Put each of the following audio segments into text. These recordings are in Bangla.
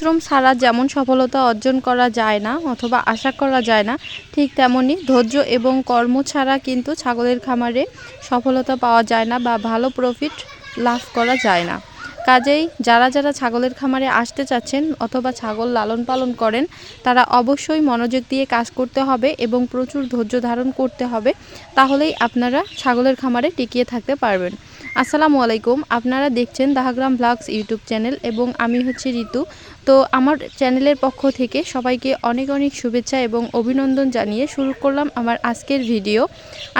পরিশ্রম ছাড়া যেমন সফলতা অর্জন করা যায় না অথবা আশা করা যায় না, ঠিক তেমনই ধৈর্য এবং কর্ম ছাড়া কিন্তু ছাগলের খামারে সফলতা পাওয়া যায় না বা ভালো প্রফিট লাভ করা যায় না। কাজেই যারা যারা ছাগলের খামারে আসতে চাচ্ছেন অথবা ছাগল লালন পালন করেন, তারা অবশ্যই মনোযোগ দিয়ে কাজ করতে হবে এবং প্রচুর ধৈর্য ধারণ করতে হবে, তাহলেই আপনারা ছাগলের খামারে টিকিয়ে থাকতে পারবেন। আসসালামু আলাইকুম। আপনারা দেখছেন দাহাগ্রাম ব্লগস ইউটিউব চ্যানেল এবং আমি হচ্ছে ঋতু। তো আমার চ্যানেলের পক্ষ থেকে সবাইকে অনেক অনেক শুভেচ্ছা এবং অভিনন্দন জানিয়ে শুরু করলাম আমার আজকের ভিডিও।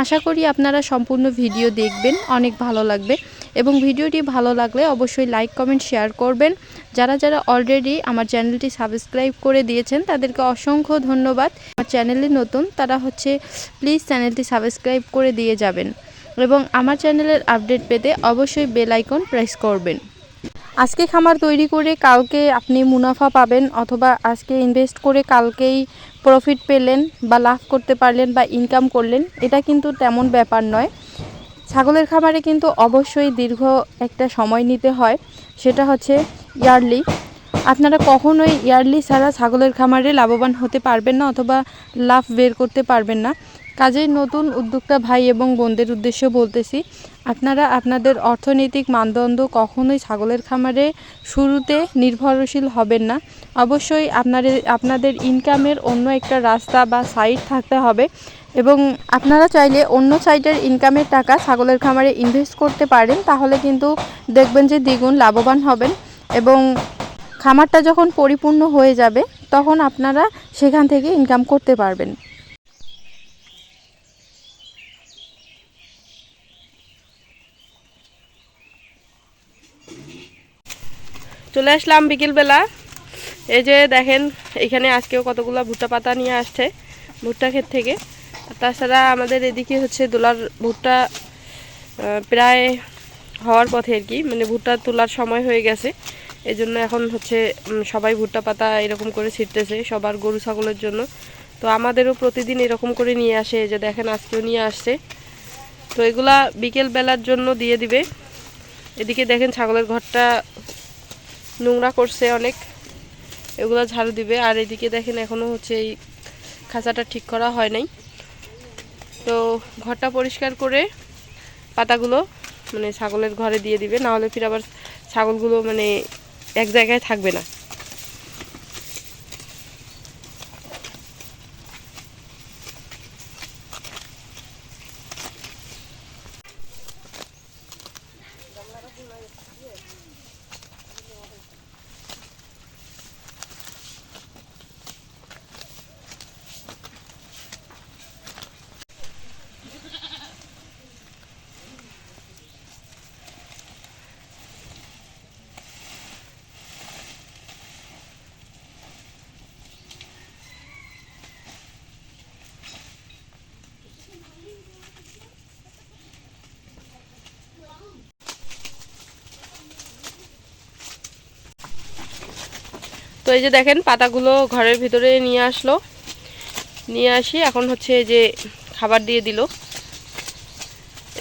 আশা করি আপনারা সম্পূর্ণ ভিডিও দেখবেন, অনেক ভালো লাগবে। এবং ভিডিওটি ভালো লাগলে অবশ্যই লাইক, কমেন্ট, শেয়ার করবেন। যারা যারা অলরেডি আমার চ্যানেলটি সাবস্ক্রাইব করে দিয়েছেন, তাদেরকে অসংখ্য ধন্যবাদ। আমার চ্যানেলে নতুন, তারা হচ্ছে প্লিজ চ্যানেলটি সাবস্ক্রাইব করে দিয়ে যাবেন। এবং আমার চ্যানেলের আপডেট পেতে অবশ্যই বেল আইকন প্রেস করবেন। আজকে খামার তৈরি করে কালকে আপনি মুনাফা পাবেন অথবা আজকে ইনভেস্ট করে কালকেই প্রফিট পেলেন বা লাভ করতে পারলেন বা ইনকাম করলেন, এটা কিন্তু তেমন ব্যাপার নয়। ছাগলের খামারে কিন্তু অবশ্যই দীর্ঘ একটা সময় নিতে হয়, সেটা হচ্ছে ইয়ারলি আপনারা কখনোই ইয়ারলি ছাড়া ছাগলের খামারে লাভবান হতে পারবেন না অথবা লাভ বের করতে পারবেন না। কাজেই নতুন উদ্যোক্তা ভাই এবং বোনদের উদ্দেশ্য বলতেছি, আপনারা আপনাদের অর্থনৈতিক মানদণ্ড কখনোই ছাগলের খামারে শুরুতে নির্ভরশীল হবেন না। অবশ্যই আপনাদের আপনাদের ইনকামের অন্য একটা রাস্তা বা সাইড থাকতে হবে এবং আপনারা চাইলে অন্য সাইডের ইনকামের টাকা ছাগলের খামারে ইনভেস্ট করতে পারেন, তাহলে কিন্তু দেখবেন যে দ্বিগুণ লাভবান হবেন এবং খামারটা যখন পরিপূর্ণ হয়ে যাবে, তখন আপনারা সেখান থেকে ইনকাম করতে পারবেন। চলে আসলাম বিকেলবেলা। এই যে দেখেন, এখানে আজকেও কতগুলো ভুট্টা পাতা নিয়ে আসছে, ভুট্টা ক্ষেত থেকে। তাছাড়া আমাদের এদিকে হচ্ছে দোলার ভুট্টা প্রায় হওয়ার পথে আর কি মানে ভুট্টা তোলার সময় হয়ে গেছে। এই জন্য এখন হচ্ছে সবাই ভুট্টা পাতা এরকম করে ছিটতেছে, সবার গরু ছাগলের জন্য। তো আমাদেরও প্রতিদিন এরকম করে নিয়ে আসে যে দেখেন আজকেও নিয়ে আসছে। তো এগুলা বিকেল বেলার জন্য দিয়ে দিবে। এদিকে দেখেন ছাগলের ঘরটা নোংরা করছে অনেক। এগুলো ঝাড়ু দিবে। আর এদিকে দেখেন এখনও হচ্ছে এই খাঁচাটা ঠিক করা হয় নাই। তো ঘরটা পরিষ্কার করে পাতাগুলো মানে ছাগলের ঘরে দিয়ে দিবে। নাহলে ফির আবার ছাগলগুলো মানে এক জায়গায় থাকবে না। তো এই যে দেখেন, পাতাগুলো ঘরের ভিতরে নিয়ে আসলো। নিয়ে আসি, এখন হচ্ছে যে খাবার দিয়ে দিল।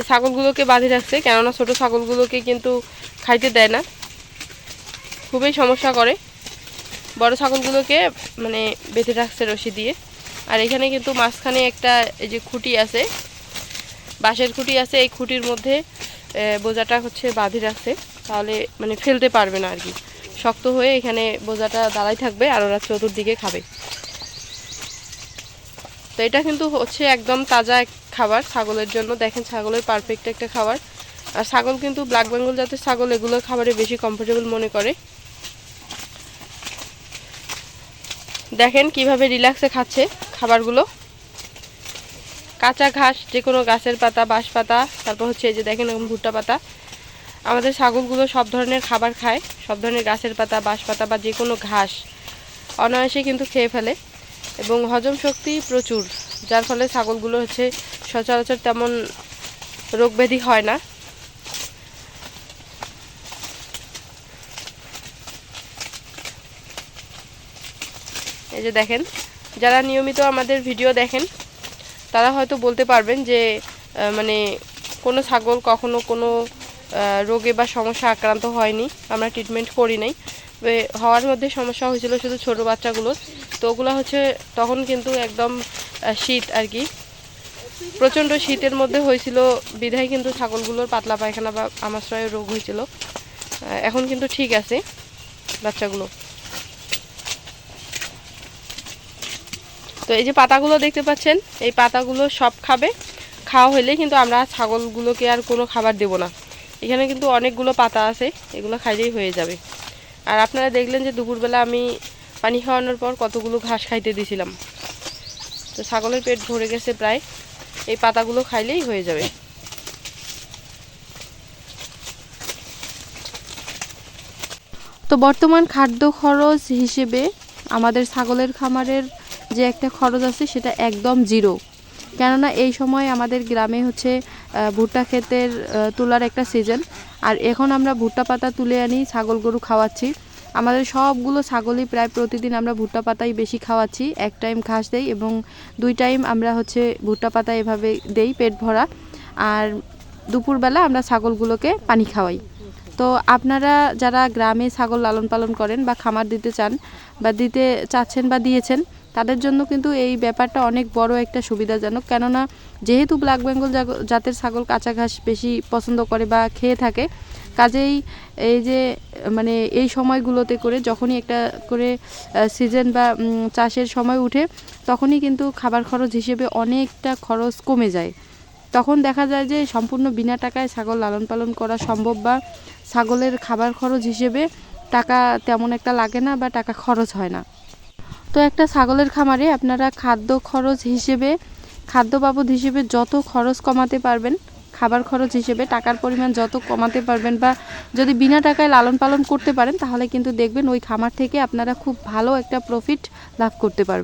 ছাগলগুলোকে বাঁধে রাখছে, কেননা ছোট ছাগলগুলোকে কিন্তু খাইতে দেয় না। খুবই সমস্যা করে। বড় ছাগলগুলোকে মানে বেঁধে রাখছে রশি দিয়ে। আর এখানে কিন্তু মাঝখানে একটা এই যে খুঁটি আছে, বাঁশের খুঁটি আছে, এই খুঁটির মধ্যে বোঝাটা হচ্ছে বাঁধে রাখছে। তাহলে মানে ফেলতে পারবে না আর কি। শক্ত হয়ে এখানে বোঝাটা দাঁড়াই থাকবে আর ওরা চতুর্দিকে খাবে। তো এটা কিন্তু হচ্ছে একদম তাজা এক খাবার। ছাগলের জন্য দেখেন, ছাগলের পারফেক্ট একটা খাবার। আর ছাগল কিন্তু ব্ল্যাক বেঙ্গল জাতের ছাগল, এগুলো খাবারে বেশি কমফোর্টেবল মনে করে। দেখেন কীভাবে রিল্যাক্সে খাচ্ছে খাবারগুলো। কাঁচা ঘাস যে কোনো গাছের পাতা বাঁশ পাতা তারপর হচ্ছে এই যে দেখেন ভুট্টা পাতা। আমাদের ছাগলগুলো সব ধরনের খাবার খায়, সব ধরনের গাছের পাতা, বাঁশ পাতা বা যে কোনো ঘাস অনায়াসে কিন্তু খেয়ে ফেলে এবং হজম শক্তি প্রচুর, যার ফলে ছাগলগুলো হচ্ছে সচরাচর তেমন রোগ ব্যাধি হয় না। এই যে দেখেন, যারা নিয়মিত আমাদের ভিডিও দেখেন, তারা হয়তো বলতে পারবেন যে মানে কোনো ছাগল কখনো কোনো রোগে বা সমস্যা আক্রান্ত হয়নি, আমরা ট্রিটমেন্ট করি নাই। হওয়ার মধ্যে সমস্যা হয়েছিল শুধু ছোট বাচ্চাগুলোর। তো ওগুলো হচ্ছে তখন কিন্তু একদম শীত আর কি। প্রচণ্ড শীতের মধ্যে হয়েছিল, বিধায় কিন্তু ছাগলগুলোর পাতলা পায়খানা বা আমাশয়ের রোগ হয়েছিল। এখন কিন্তু ঠিক আছে বাচ্চাগুলো। তো এই যে পাতাগুলো দেখতে পাচ্ছেন, এই পাতাগুলো সব খাবে। খাওয়া হলে কিন্তু আমরা ছাগলগুলোকে আর কোনো খাবার দেব না। এখানে কিন্তু অনেকগুলো পাতা আছে, এগুলো খাইলেই হয়ে যাবে। আর আপনারা দেখলেন যে দুপুরবেলা আমি পানি খাওয়ানোর পর কতগুলো ঘাস খাইতে দিয়েছিলাম তো ছাগলের পেট ভরে গেছে প্রায়, এই পাতাগুলো খাইলেই হয়ে যাবে। তো বর্তমান খাদ্য খরচ হিসেবে আমাদের ছাগলের খামারের যে একটা খরচ আছে সেটা একদম জিরো। কেননা এই সময় আমাদের গ্রামে হচ্ছে ভুট্টা ক্ষেতের তোলার একটা সিজন আর এখন আমরা ভুট্টা পাতা তুলে আনি, ছাগল গরু খাওয়াচ্ছি। আমাদের সবগুলো ছাগলই প্রায় প্রতিদিন আমরা ভুট্টা পাতাই বেশি খাওয়াচ্ছি। এক টাইম ঘাস দেই এবং দুই টাইম আমরা হচ্ছে ভুট্টা পাতা এভাবে দেই পেট ভরা। আর দুপুরবেলা আমরা ছাগলগুলোকে পানি খাওয়াই। তো আপনারা যারা গ্রামে ছাগল লালন পালন করেন বা খামার দিতে চান বা দিতে চাচ্ছেন বা দিয়েছেন তাদের জন্য কিন্তু এই ব্যাপারটা অনেক বড় একটা সুবিধাজনক। কেননা, যেহেতু ব্ল্যাক বেঙ্গল জাতের ছাগল কাঁচা ঘাস বেশি পছন্দ করে বা খেয়ে থাকে, কাজেই এই যে মানে এই সময়গুলোতে করে যখনই একটা করে সিজন বা চাষের সময় উঠে, তখনই কিন্তু খাবার খরচ হিসেবে অনেকটা খরচ কমে যায়। তখন দেখা যায় যে, সম্পূর্ণ বিনা টাকায় ছাগল লালন পালন করা সম্ভব বা ছাগলের খাবার খরচ হিসেবে টাকা তেমন একটা লাগে না বা টাকা খরচ হয় না। তো একটা ছাগলের খামারে আপনারা খাদ্য খরচ হিসেবে খাদ্য বাবদ হিসেবে যত খরচ কমাতে পারবেন, খাবার খরচ হিসেবে, টাকার পরিমাণ যত কমাতে পারবেন বা যদি বিনা টাকায় লালন পালন করতে পারেন, তাহলে কিন্তু দেখবেন ওই খামার থেকে আপনারা খুব ভালো একটা প্রফিট লাভ করতে পারবেন।